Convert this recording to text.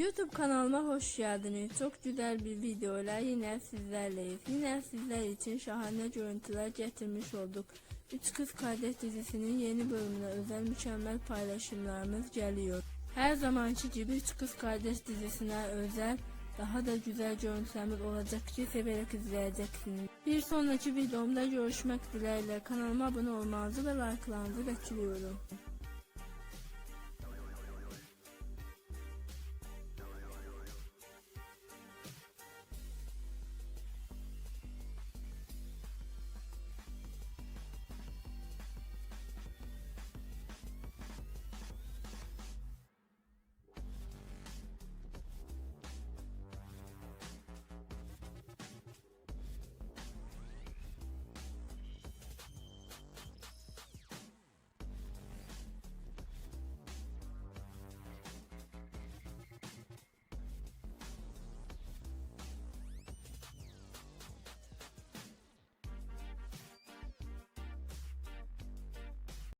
YouTube kanalıma hoş geldiniz. Çok güzel bir videoyla yine sizlerleyiz. Yine sizler için şahane görüntüler getirmiş olduk. Üç Kız Kardeş dizisinin yeni bölümüne özel mükemmel paylaşımlarımız geliyor. Her zamanki gibi Üç Kız Kardeş dizisine özel daha da güzel görüntülerimiz olacak ki severek izleyeceksiniz. Bir sonraki videomda görüşmek dileğiyle kanalıma abone olmanızı ve like'larınızı bekliyorum.